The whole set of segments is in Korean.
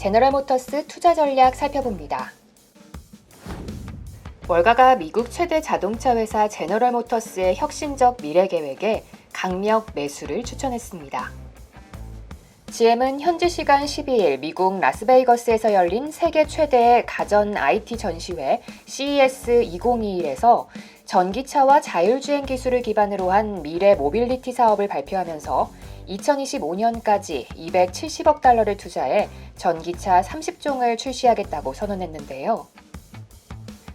제너럴 모터스 투자 전략 살펴봅니다. 월가가 미국 최대 자동차 회사 제너럴 모터스의 혁신적 미래 계획에 강력 매수를 추천했습니다. GM은 현지 시간 12일 미국 라스베이거스에서 열린 세계 최대의 가전 IT 전시회 CES 2021에서 전기차와 자율주행 기술을 기반으로 한 미래 모빌리티 사업을 발표하면서 2025년까지 270억 달러를 투자해 전기차 30종을 출시하겠다고 선언했는데요.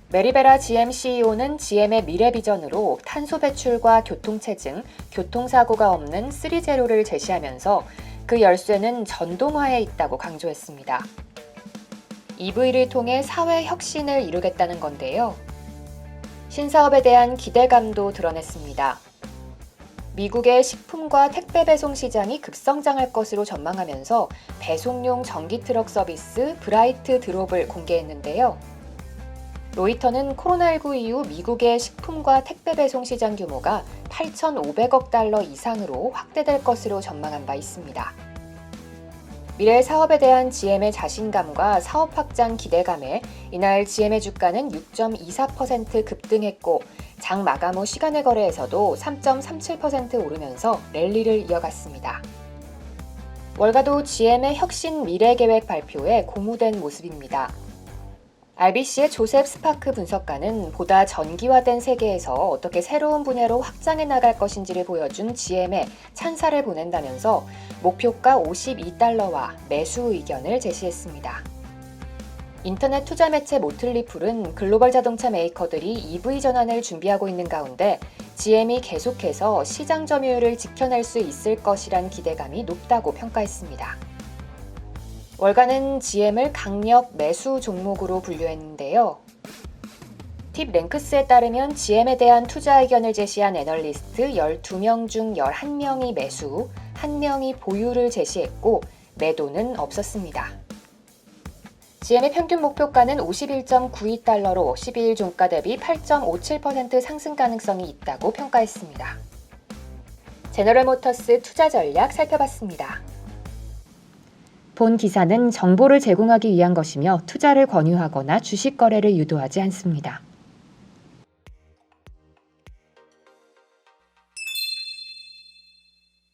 메리베라 GM CEO는 GM의 미래 비전으로 탄소 배출과 교통 체증, 교통사고가 없는 3제로를 제시하면서 그 열쇠는 전동화에 있다고 강조했습니다. EV를 통해 사회 혁신을 이루겠다는 건데요. 신사업에 대한 기대감도 드러냈습니다. 미국의 식품과 택배 배송 시장이 급성장할 것으로 전망하면서 배송용 전기 트럭 서비스 브라이트 드롭을 공개했는데요. 로이터는 코로나19 이후 미국의 식품과 택배 배송 시장 규모가 8,500억 달러 이상으로 확대될 것으로 전망한 바 있습니다. 미래 사업에 대한 GM의 자신감과 사업 확장 기대감에 이날 GM의 주가는 6.24% 급등했고 장 마감 후 시간의 거래에서도 3.37% 오르면서 랠리를 이어갔습니다. 월가도 GM의 혁신 미래 계획 발표에 고무된 모습입니다. RBC의 조셉 스파크 분석가는 보다 전기화된 세계에서 어떻게 새로운 분야로 확장해 나갈 것인지를 보여준 GM에 찬사를 보낸다면서 목표가 52달러와 매수 의견을 제시했습니다. 인터넷 투자 매체 모틀리풀은 글로벌 자동차 메이커들이 EV 전환을 준비하고 있는 가운데 GM이 계속해서 시장 점유율을 지켜낼 수 있을 것이란 기대감이 높다고 평가했습니다. 월가는 GM을 강력 매수 종목으로 분류했는데요. 팁 랭크스에 따르면 GM에 대한 투자 의견을 제시한 애널리스트 12명 중 11명이 매수, 1명이 보유를 제시했고 매도는 없었습니다. GM의 평균 목표가는 51.92달러로 12일 종가 대비 8.57% 상승 가능성이 있다고 평가했습니다. 제너럴 모터스 투자 전략 살펴봤습니다. 본 기사는 정보를 제공하기 위한 것이며 투자를 권유하거나 주식 거래를 유도하지 않습니다.